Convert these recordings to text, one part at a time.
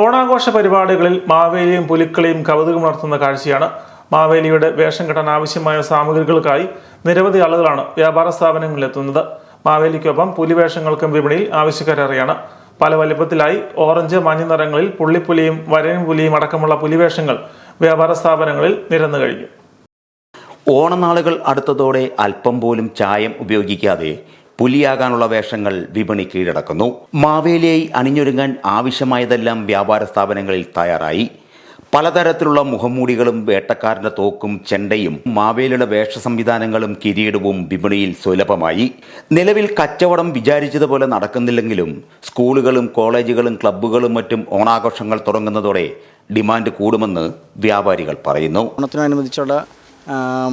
ഓണാഘോഷ പരിപാടികളിൽ മാവേലിയും പുലിക്കളിയും നടത്തുന്ന കാഴ്ചയാണ്. മാവേലിയുടെ വേഷം കെട്ടാൻ ആവശ്യമായ സാമഗ്രികൾക്കായി നിരവധി ആളുകളാണ് വ്യാപാര സ്ഥാപനങ്ങളിൽ എത്തുന്നത്. മാവേലിക്കൊപ്പം പുലിവേഷങ്ങൾക്കും വിപണിയിൽ ആവശ്യക്കാരേറെയാണ്. പല വലിപ്പത്തിലായി ഓറഞ്ച് മഞ്ഞ നിറങ്ങളിൽ പുള്ളിപ്പുലിയും വരയും പുലിയും അടക്കമുള്ള പുലിവേഷങ്ങൾ വ്യാപാര സ്ഥാപനങ്ങളിൽ നിരന്നു കഴിഞ്ഞു. ഓണനാളുകൾ അടുത്തതോടെ അല്പം പോലും ചായം ഉപയോഗിക്കാതെ പുലിയാകാനുള്ള വേഷങ്ങൾ വിപണി കീഴടക്കുന്നു. മാവേലിയായി അണിഞ്ഞൊരുങ്ങാൻ ആവശ്യമായതെല്ലാം വ്യാപാര സ്ഥാപനങ്ങളിൽ തയ്യാറായി. പലതരത്തിലുള്ള മുഖംമൂടികളും വേട്ടക്കാരന്റെ തോക്കും ചെണ്ടയും മാവേലിയുടെ വേഷ സംവിധാനങ്ങളും കിരീടവും വിപണിയിൽ സുലഭമായി. നിലവിൽ കച്ചവടം വിചാരിച്ചതുപോലെ നടക്കുന്നില്ലെങ്കിലും സ്കൂളുകളും കോളേജുകളും ക്ലബ്ബുകളും മറ്റും ഓണാഘോഷങ്ങൾ തുടങ്ങുന്നതോടെ ഡിമാൻഡ് കൂടുമെന്ന് വ്യാപാരികൾ പറയുന്നു. ഓണത്തിനനുബന്ധിച്ചുള്ള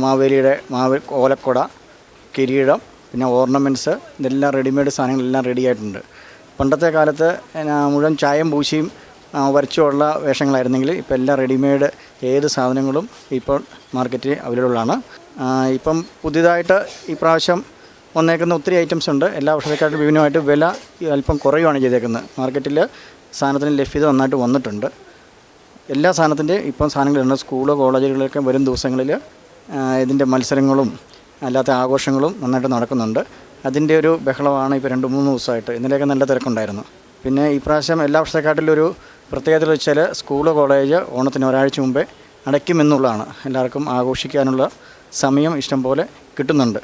മാവേലിയുടെ മാവേ ഓലക്കൊട കിരീടം പിന്നെ ഓർണമെന്റ്സ് ഇതെല്ലാം റെഡിമെയ്ഡ് സാധനങ്ങളെല്ലാം റെഡി ആയിട്ടുണ്ട് പണ്ടത്തെ കാലത്ത് മുഴുവൻ ചായം പൂശിയും വരച്ചുമുള്ള വേഷങ്ങളായിരുന്നെങ്കിൽ ഇപ്പോൾ എല്ലാം റെഡിമെയ്ഡ് ഏത് സാധനങ്ങളും ഇപ്പോൾ മാർക്കറ്റിൽ അവൈലബിൾ ആണ്. ഇപ്പം പുതിയതായിട്ട് ഈ പ്രാവശ്യം വന്നേക്കുന്ന ഒത്തിരി ഐറ്റംസ് ഉണ്ട്. എല്ലാ വർഷത്തെക്കാട്ടും വിഭിന്നമായിട്ട് വില അല്പം കുറയുകയാണ് ചെയ്തേക്കുന്നത്. മാർക്കറ്റിൽ സാധനത്തിന് ലഭ്യത നന്നായിട്ട് വന്നിട്ടുണ്ട്. എല്ലാ സാധനത്തിന്റെയും ഇപ്പം സാധനങ്ങളുണ്ട്. സ്കൂൾ കോളേജുകളിലൊക്കെ വരും ദിവസങ്ങളിൽ ഇതിന്റെ മത്സരങ്ങളും അല്ലാത്ത ആഘോഷങ്ങളും നന്നായിട്ട് നടക്കുന്നുണ്ട്. അതിന്റെ ഒരു ബഹളമാണ് ഇപ്പോൾ രണ്ട് മൂന്ന് ദിവസമായിട്ട്. ഇന്നലെയൊക്കെ നല്ല തിരക്കുണ്ടായിരുന്നു. പിന്നെ ഈ പ്രാവശ്യം എല്ലാ വർഷത്തെക്കാട്ടിലൊരു പ്രത്യേകത വെച്ചാൽ സ്കൂൾ കോളേജ് ഓണത്തിന് ഒരാഴ്ച മുമ്പേ അടയ്ക്കുമെന്നുള്ളതാണ്. എല്ലാവർക്കും ആഘോഷിക്കാനുള്ള സമയം ഇഷ്ടം പോലെ കിട്ടുന്നുണ്ട്.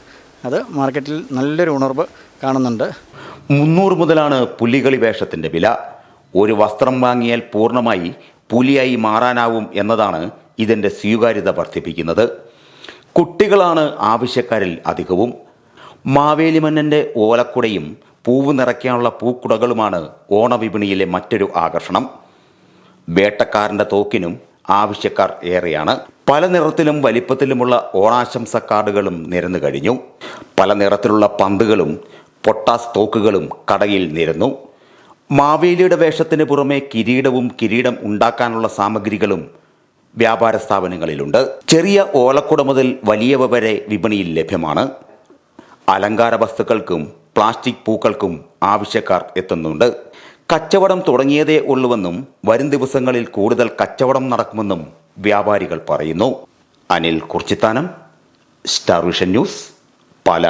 അത് മാർക്കറ്റിൽ നല്ലൊരു ഉണർവ് കാണുന്നുണ്ട്. മുന്നൂറ് മുതലാണ് പുലികളി വേഷത്തിന്റെ വില. ഒരു വസ്ത്രം വാങ്ങിയാൽ പൂർണമായി പുലിയായി മാറാനാവും എന്നതാണ് ഇതിന്റെ സ്വീകാര്യത വർദ്ധിപ്പിക്കുന്നത്. കുട്ടികളാണ് ആവശ്യക്കാരിൽ അധികവും. മാവേലിമന്നന്റെ ഓലക്കുടയും പൂവ് നിറയ്ക്കാനുള്ള പൂക്കുടകളുമാണ് ഓണവിപണിയിലെ മറ്റൊരു ആകർഷണം. വേട്ടക്കാരന്റെ തോക്കിനും ആവശ്യക്കാർ ഏറെയാണ്. പല നിറത്തിലും വലിപ്പത്തിലുമുള്ള ഓണാശംസ കാർഡുകളും നിരന്നു കഴിഞ്ഞു. പല നിറത്തിലുള്ള പന്തുകളും പൊട്ടാസ് തോക്കുകളും കടയിൽ നിരന്നു. മാവേലിയുടെ വേഷത്തിന് പുറമെ കിരീടവും കിരീടം ഉണ്ടാക്കാനുള്ള സാമഗ്രികളും വ്യാപാര സ്ഥാപനങ്ങളിലുണ്ട്. ചെറിയ ഓലക്കുട മുതൽ വലിയവ വരെ വിപണിയിൽ ലഭ്യമാണ്. അലങ്കാര വസ്തുക്കൾക്കും പ്ലാസ്റ്റിക് പൂക്കൾക്കും ആവശ്യക്കാർ എത്തുന്നുണ്ട്. കച്ചവടം തുടങ്ങിയതേ ഉള്ളുവെന്നും വരും ദിവസങ്ങളിൽ കൂടുതൽ കച്ചവടം നടക്കുമെന്നും വ്യാപാരികൾ പറയുന്നു. Anil Kurichithanam star vision news Pala.